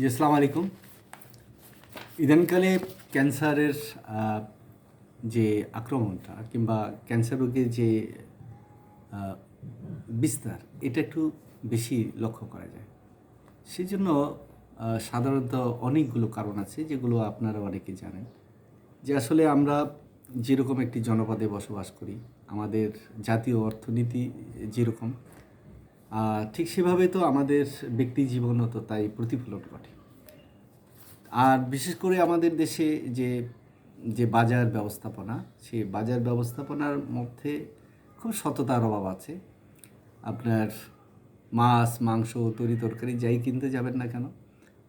জি আসসালামু আলাইকুম। ইদানকালে ক্যান্সারের যে আক্রমণটা কিংবা ক্যান্সার রোগের যে বিস্তার এটা একটু বেশি লক্ষ্য করা যায়। সেজন্য আহ, সাধারণত অনেকগুলো কারণ আছে যেগুলো আপনারা অনেকে জানেন। যে আসলে আমরা যেরকম একটি জনপদে বসবাস করি আমাদের জাতীয় অর্থনীতি যেরকম ঠিক সেভাবে তো আমাদের ব্যক্তি জীবনও তো তাই প্রতিফলন ঘটে। আর বিশেষ করে আমাদের দেশে যে যে বাজার ব্যবস্থাপনা, সেই বাজার ব্যবস্থাপনার মধ্যে খুব সততার অভাব আছে। আপনার মাছ, মাংস, তরি তরকারি যাই কিনতে যাবেন না কেন,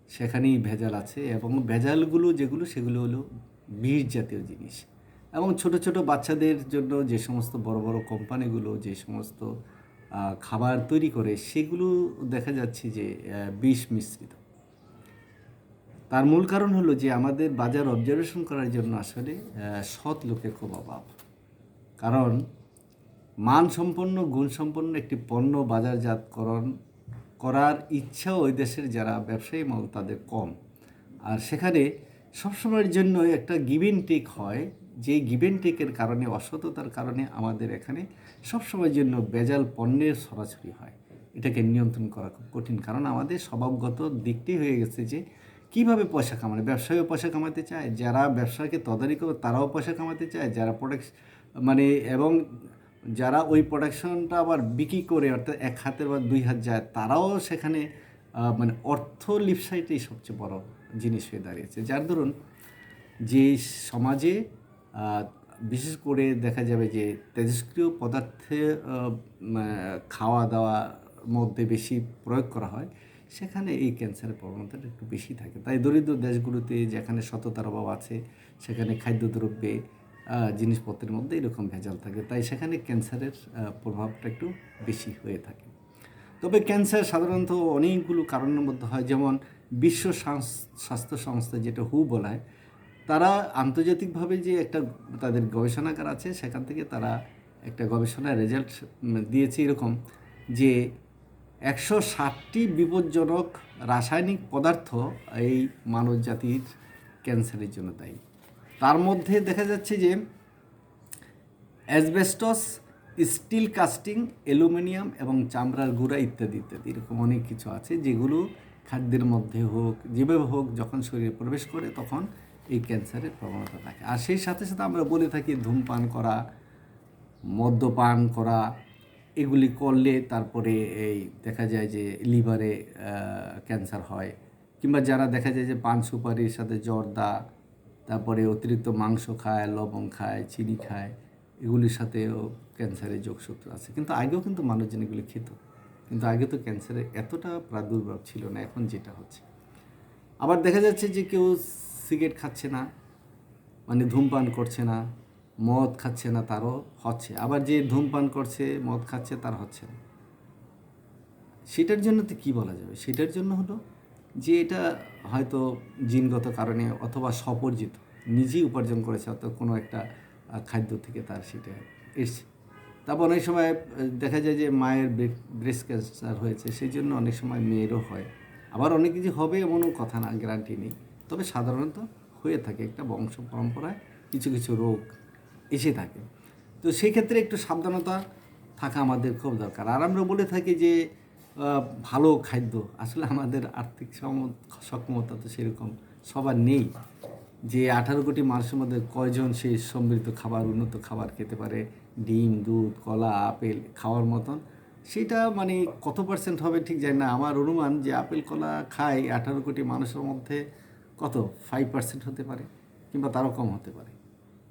সেখানেই ভেজাল আছে এবং ভেজালগুলো যেগুলো, সেগুলো হলো বিষ জাতীয় জিনিস। এবং ছোট ছোট বাচ্চাদের জন্য যে সমস্ত বড় বড় কোম্পানিগুলো, যে সমস্ত খাবার তৈরি করে সেগুলো দেখা যাচ্ছে যে বিষ মিশ্রিত। তার মূল কারণ হলো যে, আমাদের বাজার অবজারভেশন করার জন্য আসলে সৎ লোকের খুব অভাব। কারণ, মানসম্পন্ন, গুণসম্পন্ন একটি পণ্য বাজারজাতকরণ করার ইচ্ছা ওই দেশের যারা ব্যবসায়ী মল তাদের কম। আর সেখানে সবসময়ের জন্য একটা গিভেন টেক হয়। যে গিভেন টেকের কারণে, অসততার কারণে আমাদের এখানে সবসময়ের জন্য বেজাল পণ্যের সরাসরি হয়। এটাকে নিয়ন্ত্রণ করা খুব কঠিন। কারণ আমাদের স্বভাবগত দিকটি হয়ে গেছে যে, কীভাবে পয়সা কামানো? ব্যবসায়ীও পয়সা কামাতে চায়, যারা ব্যবসাকে তদারকি করে তারাও পয়সা কামাতে চায়, যারা প্রোডাক্ট মানে এবং যারা ওই প্রোডাকশনটা আবার বিক্রি করে, অর্থাৎ এক হাতের বা দুই হাত যায়, তারাও সেখানে মানে অর্থ লিপসাইটাই সবচেয়ে বড় জিনিস হয়ে দাঁড়িয়েছে। যার ধরুন যে সমাজে বিশেষ করে দেখা যাবে যে তেজস্ক্রিয় পদার্থে খাওয়া দাওয়ার মধ্যে বেশি প্রয়োগ করা হয়, সেখানে এই ক্যান্সারের প্রবণতাটা একটু বেশি থাকে। তাই দরিদ্র দেশগুলোতে যেখানে সততার অভাব আছে, সেখানে খাদ্যদ্রব্যে জিনিসপত্রের মধ্যে এরকম ভেজাল থাকে, তাই সেখানে ক্যান্সারের প্রভাবটা একটু বেশি হয়ে থাকে। তবে ক্যান্সার সাধারণত অনেকগুলো কারণের মধ্যে হয়, যেমন বিশ্ব স্বাস্থ্য সংস্থা, যেটা হু বলা হয় তারা আন্তর্জাতিকভাবে যে একটা তাদের গবেষণাগার আছে, সেখান থেকে তারা একটা গবেষণার রেজাল্ট দিয়েছে এরকম যে একশো ষাটটি বিপজ্জনক রাসায়নিক পদার্থ এই মানব জাতির ক্যান্সারের জন্য দায়ী। তার মধ্যে দেখা যাচ্ছে যে অ্যাসবেস্টস, স্টিল কাস্টিং, অ্যালুমিনিয়াম এবং চামড়ার গুঁড়া ইত্যাদি ইত্যাদি এরকম অনেক কিছু আছে যেগুলো খাদ্যের মধ্যে হোক, যেভাবে হোক যখন শরীরে প্রবেশ করে তখন এই ক্যান্সারের প্রবণতা থাকে। আর সেই সাথে সাথে আমরা বলে থাকি ধূমপান করা, মদ্যপান করা, এগুলি করলে তারপরে এই দেখা যায় যে লিভারে ক্যান্সার হয়। কিংবা যারা দেখা যায় যে পান সুপারির সাথে জর্দা, তারপরে অতিরিক্ত মাংস খায়, লবণ খায়, চিনি খায়, এগুলির সাথেও ক্যান্সারের যোগসূত্র আছে। কিন্তু আগেও কিন্তু মানুষজন এগুলি খেত। কিন্তু আগে তো ক্যান্সারের এতটা প্রাদুর্ভাব ছিল না, এখন যেটা হচ্ছে। আবার দেখা যাচ্ছে যে কেউ সিগারেট খাচ্ছে না মানে ধূমপান করছে না, মদ খাচ্ছে না, তারও হচ্ছে। আবার যে ধূমপান করছে, মদ খাচ্ছে, তার হচ্ছে না। সেটার জন্য তো কী বলা যাবে? সেটার জন্য হলো যে এটা হয়তো জিনগত কারণে অথবা স্বপরিচিত নিজেই উপার্জন করেছে, অর্থাৎ কোনো একটা খাদ্য থেকে তার সেটা এসছে। তারপর অনেক সময় দেখা যায় যে মায়ের ব্রেস্ট ক্যান্সার হয়েছে, সেই জন্য অনেক সময় মেয়েরও হয়। আবার অনেক কিছু হবে এমনও কথা না, গ্যারান্টি নেই। তবে সাধারণত হয়ে থাকে একটা বংশ পরম্পরায় কিছু কিছু রোগ এসে থাকে। তো সেই ক্ষেত্রে একটু সাবধানতা থাকা আমাদের খুব দরকার। আর আমরা বলে থাকি যে ভালো খাদ্য। আসলে আমাদের আর্থিক সক্ষমতা তো সেরকম সবার নেই। যে আঠারো কোটি মানুষের মধ্যে কয়জন সেই সমৃদ্ধ খাবার, উন্নত খাবার খেতে পারে? ডিম, দুধ, কলা, আপেল খাওয়ার মতন। সেটা মানে কত পার্সেন্ট হবে ঠিক জানি না। আমার অনুমান যে আপেল, কলা খায় আঠারো কোটি মানুষের মধ্যে কত? ফাইভ পার্সেন্ট হতে পারে কিংবা তারও কম হতে পারে।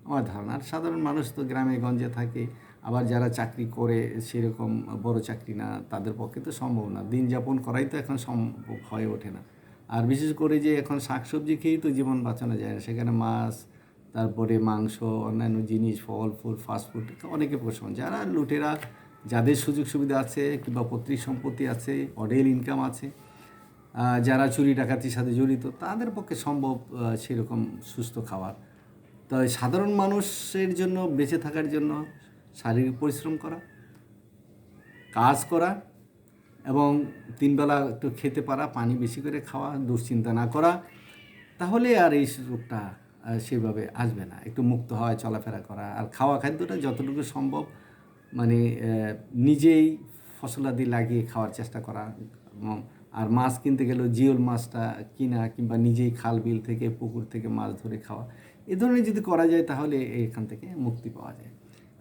আমার ধারণা। আর সাধারণ মানুষ তো গ্রামে গঞ্জে থাকে, আবার যারা চাকরি করে সেরকম বড় চাকরি না, তাদের পক্ষে তো সম্ভব না। দিন যাপন করাই তো এখন সম্ভব, হয়ে ওঠে না। আর বিশেষ করে যে এখন শাকসবজি খেয়েই তো জীবন বাঁচানো যায় না। সেখানে মাছ, তারপরে মাংস, অন্যান্য জিনিস, ফল, ফুল ফাস্টফুড অনেকে পছন্দ যারা লুটেরা, যাদের সুযোগ সুবিধা আছে কিংবা পৈতৃক সম্পত্তি আছে অডেল ইনকাম আছে যারা চুরি ডাকাতির সাথে জড়িত তাদের পক্ষে সম্ভব সেরকম সুস্থ খাবার। তো সাধারণ মানুষের জন্য বেঁচে থাকার জন্য শারীরিক পরিশ্রম করা কাজ করা এবং তিনবেলা একটু খেতে পারা পানি বেশি করে খাওয়া দুশ্চিন্তা না করা তাহলে আর এই রোগটা সেভাবে আসবে না। একটু মুক্ত হয় চলাফেরা করা আর খাওয়া খাদ্যটা যতটুকু সম্ভব মানে নিজেই ফসলাদি লাগিয়ে খাওয়ার চেষ্টা করা উম, আর মাছ কিনতে গেলেও জিওল মাছটা কিনা কিংবা নিজেই খাল বিল থেকে, পুকুর থেকে মাছ ধরে খাওয়া, এ ধরনের যদি করা যায় তাহলে এখান থেকে মুক্তি পাওয়া যায়।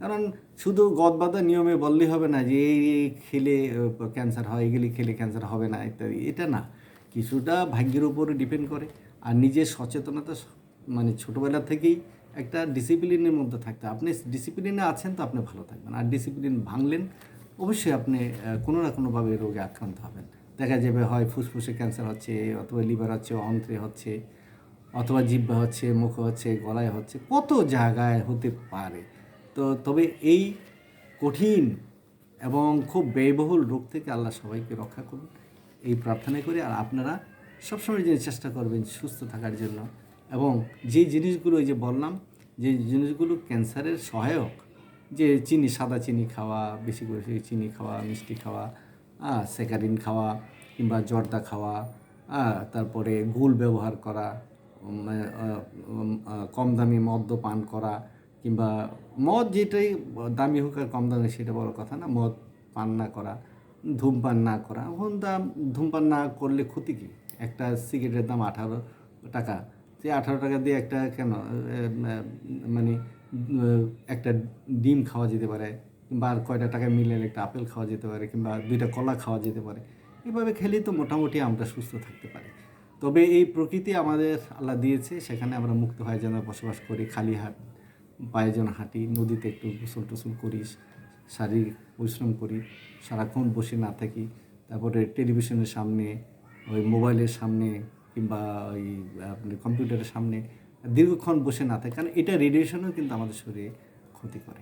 কারণ শুধু গদবাদা নিয়মে বললেই হবে না যে, এই খেলে ক্যান্সার হয় এগুলি খেলে ক্যান্সার হবে না, ইত্যাদি, এটা না। কিছুটা ভাগ্যের উপরে ডিপেন্ড করে। আর নিজের সচেতনতা মানে ছোটোবেলা থেকেই একটা ডিসিপ্লিনের মধ্যে থাকতে আপনি ডিসিপ্লিনে আছেন তো আপনি ভালো থাকবেন। আর ডিসিপ্লিন ভাঙলেন, অবশ্যই আপনি কোনো না কোনোভাবে রোগে আক্রান্ত হবেন। দেখা যাবে হয় ফুসফুসে ক্যান্সার হচ্ছে, অথবা লিভার হচ্ছে, অন্ত্রে হচ্ছে, অথবা জিব্বা হচ্ছে, মুখ হচ্ছে, গলায় হচ্ছে, কত জায়গায় হতে পারে। তো তবে এই কঠিন এবং খুব ব্যয়বহুল রোগ থেকে আল্লাহ সবাইকে রক্ষা করুন। এই প্রার্থনা করি, আর আপনারা সবসময় যে চেষ্টা করবেন সুস্থ থাকার জন্য। এবং যে জিনিসগুলো যে বললাম, যে জিনিসগুলো ক্যান্সারের সহায়ক, যে চিনি, সাদা চিনি খাওয়া, বেশি করে চিনি খাওয়া, মিষ্টি খাওয়া সেকারিন খাওয়া কিংবা জর্দা খাওয়া তারপরে গুল ব্যবহার করা কম দামি মদ্য পান করা কিংবা মদ যেটাই দামি হোক আর কম দামি সেটা বড় কথা না, মদ পান না করা, ধূমপান না করা, এখন দাম ধূমপান না করলে ক্ষতি কী? একটা সিগারেটের দাম আঠারো টাকা, সেই আঠারো টাকা দিয়ে একটা কেন মানে একটা ডিম খাওয়া যেতে পারে কিংবা আর কয়টা টাকা মিলে একটা আপেল খাওয়া যেতে পারে কিংবা দুইটা কলা খাওয়া যেতে পারে, এভাবে খেলেই তো মোটামুটি আমরা সুস্থ থাকতে পারি। তবে এই প্রকৃতি আমাদের আল্লাহ দিয়েছে, সেখানে আমরা মুক্ত হয়ে যেন বসবাস করি, খালি হাট পায়ে যেন হাঁটি, নদীতে একটু গোসল টোসল করি, শারীরিক পরিশ্রম করি, সারাক্ষণ বসে না থাকি, তারপরে টেলিভিশনের সামনে, ওই মোবাইলের সামনে কিংবা ওই আপনি কম্পিউটারের সামনে দীর্ঘক্ষণ বসে না থাকে, কারণ এটা রেডিয়েশনও কিন্তু আমাদের শরীরে ক্ষতি করে।